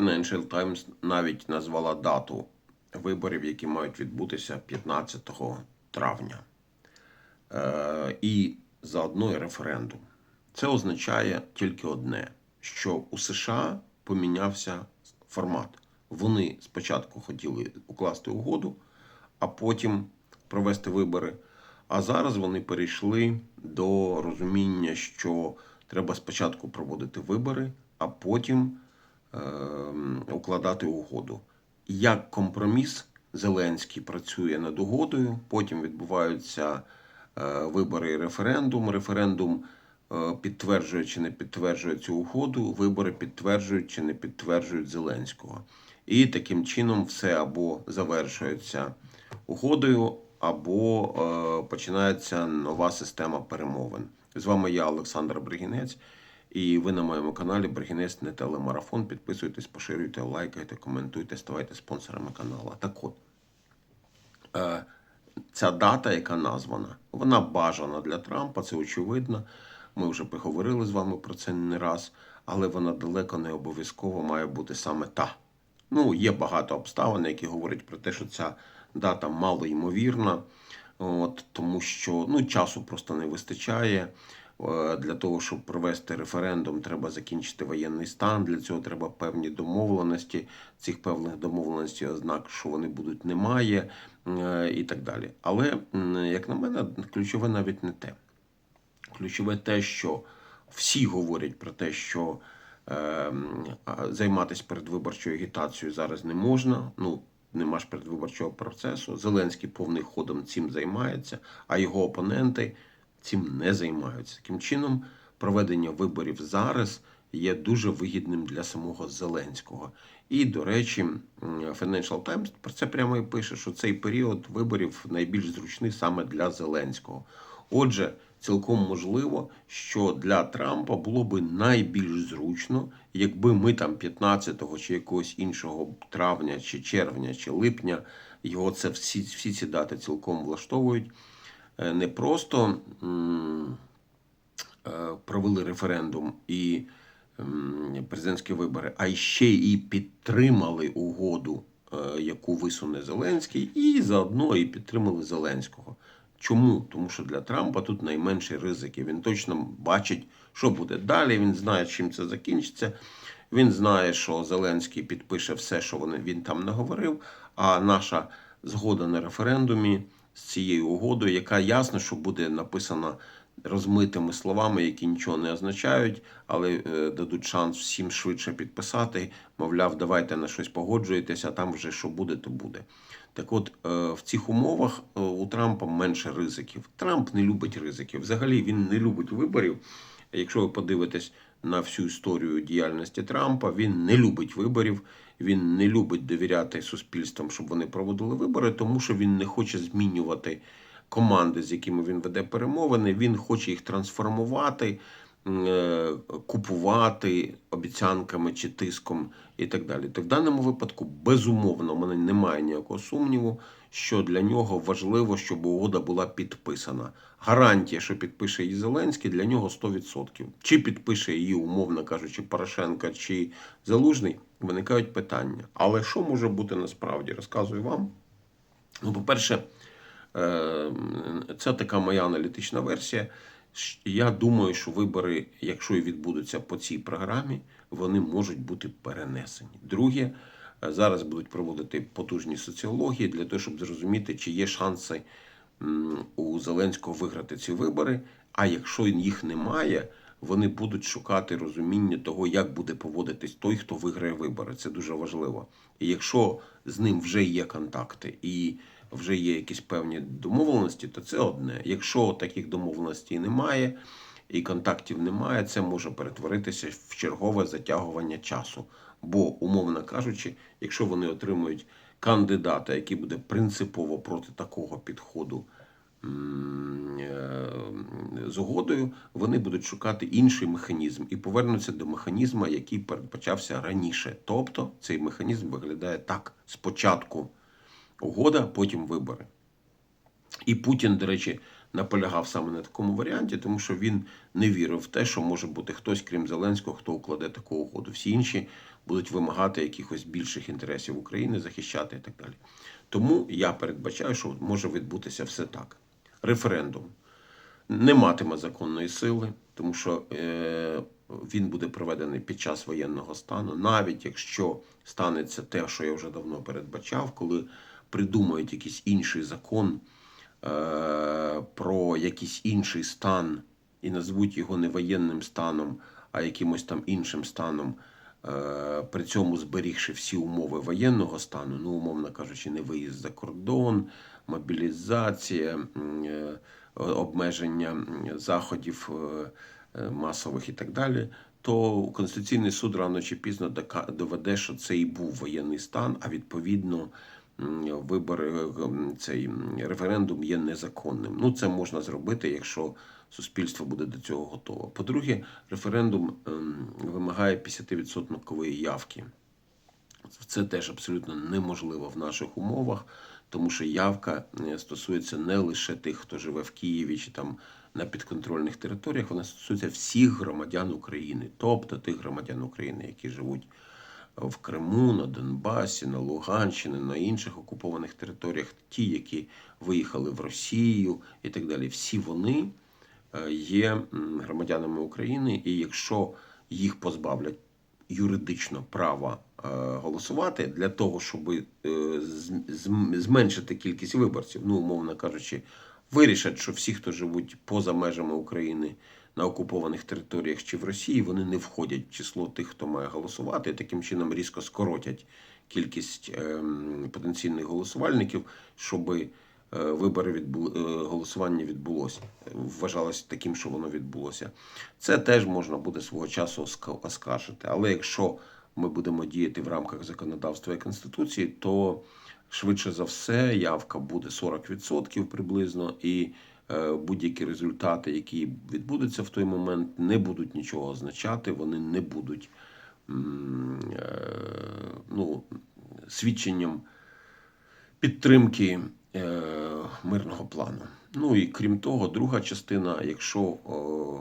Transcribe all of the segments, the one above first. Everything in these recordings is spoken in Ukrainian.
Financial Times навіть назвала дату виборів, які мають відбутися 15 травня. Е, і заодно і референдум. Це означає тільки одне: що у США помінявся формат. Вони спочатку хотіли укласти угоду, а потім провести вибори. А зараз вони перейшли до розуміння, що треба спочатку проводити вибори, а потім укладати угоду. Як компроміс, Зеленський працює над угодою, потім відбуваються е, вибори і референдум. Референдум е, підтверджує чи не підтверджує цю угоду, вибори підтверджують чи не підтверджують Зеленського. І таким чином все або завершується угодою, або е, починається нова система перемовин. З вами я, Олександр Бригінець, і ви на моєму каналі Бригінець не телемарафон. Підписуйтесь, поширюйте, лайкайте, коментуйте, ставайте спонсорами каналу. Так от, е, ця дата, яка названа, вона бажана для Трампа, це очевидно. Ми вже поговорили з вами про це не раз, але вона далеко не обов'язково має бути саме та. Ну, є багато обставин, які говорять про те, що ця дата мало ймовірна, от, тому що ну, часу просто не вистачає. Е, Для того, щоб провести референдум, треба закінчити воєнний стан. Для цього треба певні домовленості. Цих певних домовленостей ознак, що вони будуть, немає е, і так далі. Але, як на мене, ключове навіть не те. Ключове те, що всі говорять про те, що е, займатися передвиборчою агітацією зараз не можна. Ну, нема ж передвиборчого процесу. Зеленський повним ходом цим займається, а його опоненти цим не займаються. Таким чином, проведення виборів зараз є дуже вигідним для самого Зеленського. І, до речі, Financial Times про це прямо і пише, що цей період виборів найбільш зручний саме для Зеленського. Отже, цілком можливо, що для Трампа було би найбільш зручно, якби ми там 15 чи якогось іншого травня, чи червня, чи липня, його це всі, всі ці дати цілком влаштовують. Е, Не просто е, провели референдум і президентські вибори, а ще і підтримали угоду, е, яку висуне Зеленський, і заодно і підтримали Зеленського. Чому? Тому що для Трампа тут найменші ризики. Він точно бачить, що буде далі. Він знає, чим це закінчиться. Він знає, що Зеленський підпише все, що він там наговорив. А наша згода на референдумі з цією угодою, яка ясно, що буде написана розмитими словами, які нічого не означають, але е, дадуть шанс всім швидше підписати. Мовляв, давайте на щось погоджуєтеся, а там вже що буде, то буде. Так от, е, в цих умовах е, у Трампа менше ризиків. Трамп не любить ризиків. Взагалі він не любить виборів. Якщо ви подивитесь на всю історію діяльності Трампа, він не любить виборів, він не любить довіряти суспільствам, щоб вони проводили вибори, тому що він не хоче змінювати команди, з якими він веде перемовини. Він хоче їх трансформувати, купувати обіцянками чи тиском і так далі. То в даному випадку, безумовно, в мене немає ніякого сумніву, що для нього важливо, щоб угода була підписана. Гарантія, що підпише її Зеленський, для нього 100%. Чи підпише її, умовно кажучи, Порошенка чи Залужний, виникають питання. Але що може бути насправді? Розказую вам. Ну, по-перше, е, це така моя аналітична версія. Я думаю, що вибори, якщо і відбудуться по цій програмі, вони можуть бути перенесені. Друге, е, зараз будуть проводити потужні соціології для того, щоб зрозуміти, чи є шанси у Зеленського виграти ці вибори. А якщо їх немає, вони будуть шукати розуміння того, як буде поводитись той, хто виграє вибори. Це дуже важливо. І якщо з ним вже є контакти і вже є якісь певні домовленості, то це одне. Якщо таких домовленостей немає і контактів немає, це може перетворитися в чергове затягування часу. Бо, умовно кажучи, якщо вони отримують кандидата, який буде принципово проти такого підходу е, з угодою, вони будуть шукати інший механізм і повернуться до механізму, який передбачався раніше. Тобто цей механізм виглядає так: спочатку угода, потім вибори. І Путін, до речі, наполягав саме на такому варіанті, тому що він не вірив в те, що може бути хтось, крім Зеленського, хто укладе таку угоду. Всі інші будуть вимагати якихось більших інтересів України, захищати і так далі. Тому я передбачаю, що може відбутися все так. Референдум не матиме законної сили, тому що е, він буде проведений під час воєнного стану, навіть якщо станеться те, що я вже давно передбачав, коли придумають якийсь інший закон е, про якийсь інший стан і назвуть його не воєнним станом, а якимось там іншим станом. е, При цьому зберігши всі умови воєнного стану, ну, умовно кажучи, не виїзд за кордон, мобілізація, е, обмеження заходів е, е, масових і так далі, то Конституційний суд рано чи пізно доведе, що це і був воєнний стан, а відповідно вибори, е, цей референдум є незаконним. Ну, це можна зробити, якщо суспільство буде до цього готове. По-друге, референдум ем, вимагає 50% явки. Це теж абсолютно неможливо в наших умовах, тому що явка е, стосується не лише тих, хто живе в Києві чи там на підконтрольних територіях, вона стосується всіх громадян України, тобто тих громадян України, які живуть в Криму, на Донбасі, на Луганщині, на інших окупованих територіях, ті, які виїхали в Росію і так далі. Всі вони е, є громадянами України, і якщо їх позбавлять юридично права е, голосувати для того, щоб е, зменшити кількість виборців, ну, умовно кажучи, вирішать, що всі, хто живуть поза межами України на окупованих територіях чи в Росії, вони не входять в число тих, хто має голосувати, і таким чином різко скоротять кількість ем, потенційних голосувальників, щоби е, вибори відбу... е, голосування відбулося. Вважалося таким, що воно відбулося. Це теж можна буде свого часу оска- оскаржити. Але якщо ми будемо діяти в рамках законодавства і конституції, то швидше за все явка буде 40% приблизно, і будь-які результати, які відбудуться в той момент, не будуть нічого означати, вони не будуть е, ну, свідченням підтримки е, мирного плану. Ну і крім того, друга частина, якщо е,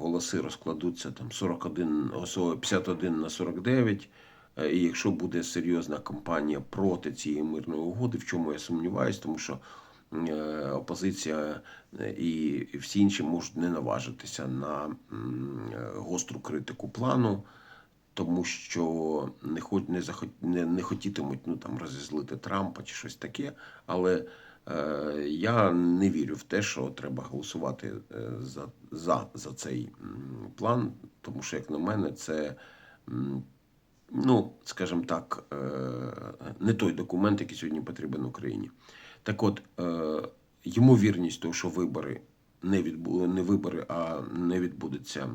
голоси розкладуться там 41, осо- 51 на 49, е, і якщо буде серйозна кампанія проти цієї мирної угоди, в чому я сумніваюсь, тому що е, опозиція е, і всі інші можуть не наважитися на е, гостру критику плану тому що не хот, не, захот, не, не хотітимуть ну, там, розізлити Трампа чи щось таке. Але е, я не вірю в те, що треба голосувати е, за, за, за цей план, тому що, як на мене, це. Ну, скажімо так, е, не той документ, який сьогодні потрібен Україні. Так от, е, ймовірність того, що вибори не відбу... не вибори, а не відбудеться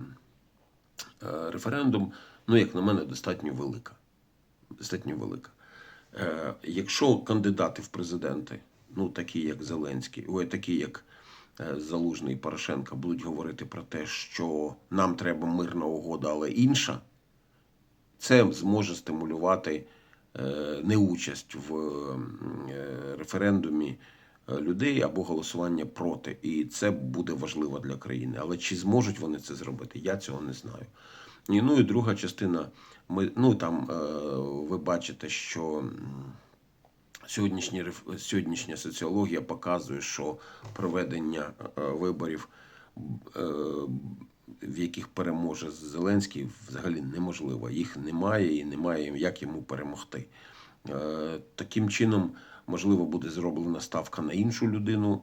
е, референдум, ну, як на мене, достатньо велика. Достатньо велика. Е, Якщо кандидати в президенти, ну такі як Зеленський, ой, такі як Залужний і Порошенко, будуть говорити про те, що нам треба мирна угода, але інша, це зможе стимулювати неучасть в е, референдумі е, людей або голосування проти. І це буде важливо для країни. Але чи зможуть вони це зробити, я цього не знаю. І, ну і друга частина. Ми, ну там е, ви бачите, що реф- сьогоднішня соціологія показує, що проведення е, виборів, е, в яких переможе Зеленський, взагалі неможливо. Їх немає і немає як йому перемогти. Е, Таким чином, можливо, буде зроблена ставка на іншу людину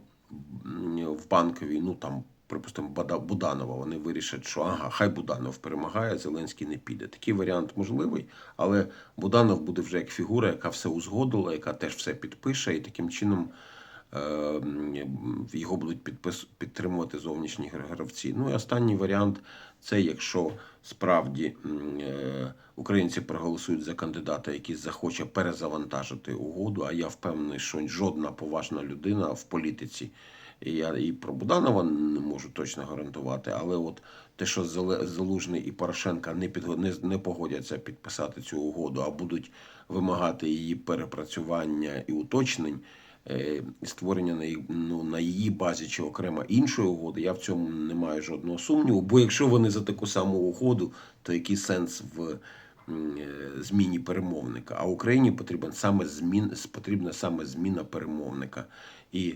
в банковій, ну там, припустимо, Буданова. Вони вирішать, що ага, хай Буданов перемагає, Зеленський не піде. Такий варіант можливий, але Буданов буде вже як фігура, яка все узгодила, яка теж все підпише, і таким чином його будуть підпис, підтримувати зовнішні гра- гравці. Ну і останній варіант це якщо справді е, українці проголосують за кандидата, який захоче перезавантажити угоду. А я впевнений, що жодна поважна людина в політиці. І я і про Буданова не можу точно гарантувати, але от те, що Залужний і Порошенка не, підго- не, не погодяться підписати цю угоду, а будуть вимагати її перепрацювання і уточнень, е, створення на її, ну, на її базі чи окремо іншої угоди, я в цьому не маю жодного сумніву. Бо якщо вони за таку саму угоду, то який сенс в е, зміні перемовника, а Україні потрібен саме змін, потрібна саме зміна перемовника. І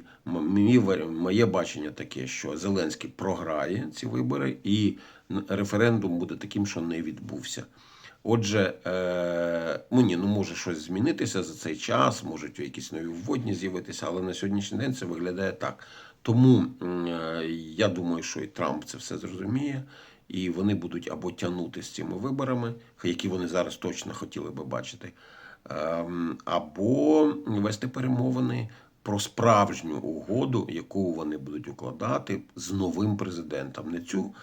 моє бачення таке, що Зеленський програє ці вибори, і референдум буде таким, що не відбувся. Отже, е, ну ні, ну може щось змінитися за цей час, можуть якісь нові вводні з'явитися, але на сьогоднішній день це виглядає так. Тому е, я думаю, що і Трамп це все зрозуміє, і вони будуть або тягнути з цими виборами, які вони зараз точно хотіли би бачити, ем, або вести перемовини про справжню угоду, яку вони будуть укладати з новим президентом. Не цю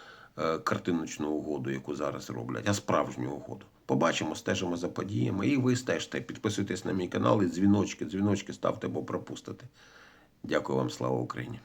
картиночну угоду, яку зараз роблять, а справжню угоду. Побачимо, стежимо за подіями. І ви стежте, підписуйтесь на мій канал і дзвіночки, дзвіночки ставте, бо пропустите. Дякую вам, слава Україні!